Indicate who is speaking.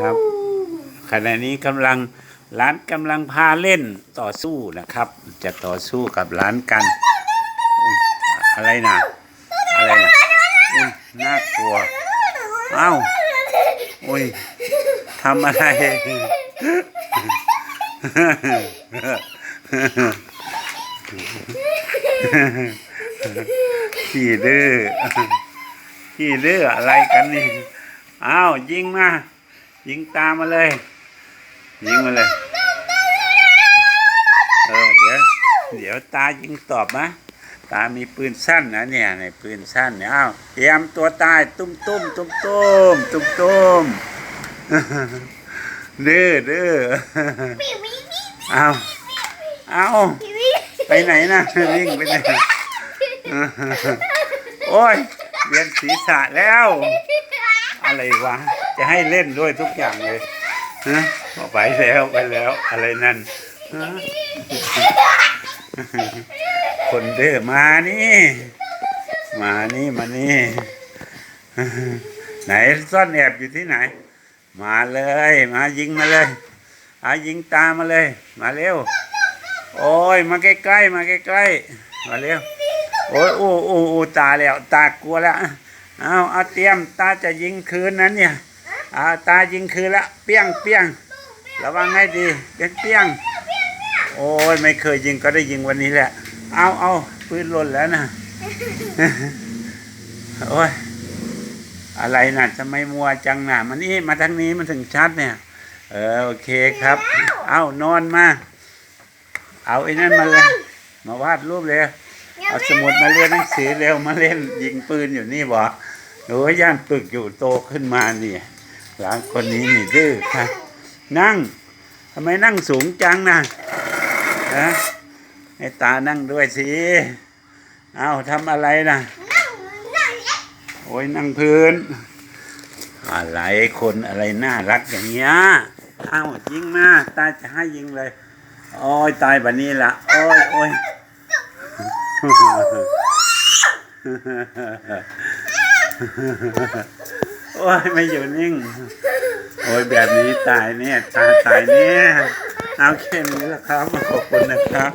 Speaker 1: ครับ ขณะนี้กำลังร้านกำลังพาเล่นต่อสู้นะครับ จะต่อสู้กับร้านกันอุ๊ยอะไรนะอะไรนะอุ๊ยน่ากลัวเอ้าโอ้ยทำอะไร ขี้ดื้อขี้ดื้ออะไรกันนี่ อ้าว ยิงมา ยิงตามมาเลย ยิงมาเลย เออเดี๋ยวเดี๋ยวตายิงตอบนะตามีปืนสั้นนะเนี่ยในปืนสั้นเนี่ยอ้าวเตรียมตัวตายตุ้มตุ้มตุ้มตุ้มตุ้มตุ้มดื้อดื้อเอาเอาไปไหนนะวิ่งไปไหนโอ้ยเวียนศีรษะแล้ว อะไรวะ จะให้เล่นด้วยทุกอย่างเลยฮะไปแล้วไปแล้ว อะไรนั่นฮะคนเด้อมานี่ มานี่มานี่ ไหนซ่อนแอบอยู่ที่ไหน มาเลย มายิงมาเลยอายิงตามมาเลย มาเร็ว โอ้ย มาใกล้ๆมาใกล้ๆมาเร็ว โอ้ยโอ้โอ้ตาแล้ว ตากลัวแล้ว เอาเอาเตรียมตาจะยิงคืนนั้นเนี่ย อาตายิงคืนละเปี้ยงเปี้ยงระวังให้ดีเปี้ยงเปี้ยงโอ้ยไม่เคยยิงก็ได้ยิงวันนี้แหละ เอาเอาปืนหล่นแล้วนะโอ้ยอะไรน่ะทำไมมัวจังน่ะมันนี่มาทางนี้มันถึงชัดเนี่ย เออโอเคครับ เอานอนมา เอาไอ้นั่นมาเลย มาวาดรูปเลยเอาสมุดมาเรียนหนังสือเร็วมาเล่นยิงปืนอยู่นี่บอกโอ้ยย่านปึกอยู่โตขึ้นมานี่ หลานคนนี้นี่ดื้อค่ะ นั่งทำไมนั่งสูงจังนะฮะให้ตานั่งด้วยสิเอาทำอะไรนะโอ้ยนั่งพื้น อะไรคนอะไรน่ารักอย่างเงี้ยเอายิงมาตาจะให้ยิงเลย โอ้ยตายแบบนี้ละโอ้ยโอ้ย โอ้ยไม่อยู่นิ่ง โอ้ยแบบนี้ตายเนี่ยตาตายเนี่ยเอาแค่นี้แหละครับขอบคุณนะครับ